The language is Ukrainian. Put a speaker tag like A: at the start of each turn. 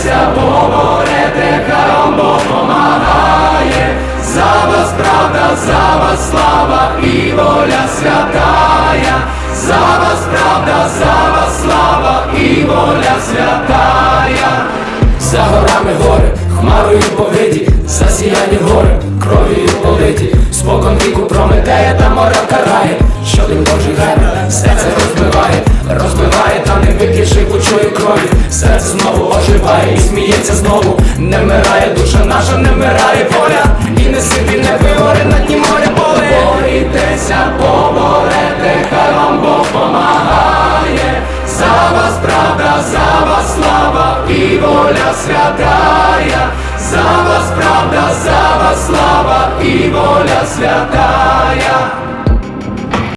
A: молитеся, бо борете, хай Бог помагає, за вас правда, за вас слава і воля святая, за вас правда, за вас слава і воля святая, за горами гори, хмарою повиті, засіяні гори, кров'ю политі, спокон віку прометея та мора карає, що щодень Божий гайна, це та не крові, серце знову оживає і сміється знову, не вмирає душа наша, не вмирає воля, і не ситі, не вигори на дні моря. Поле. Борітеся, поборете, хай вам Бог помагає, за вас правда, за вас слава і воля святая, за вас правда, за вас слава і воля святая.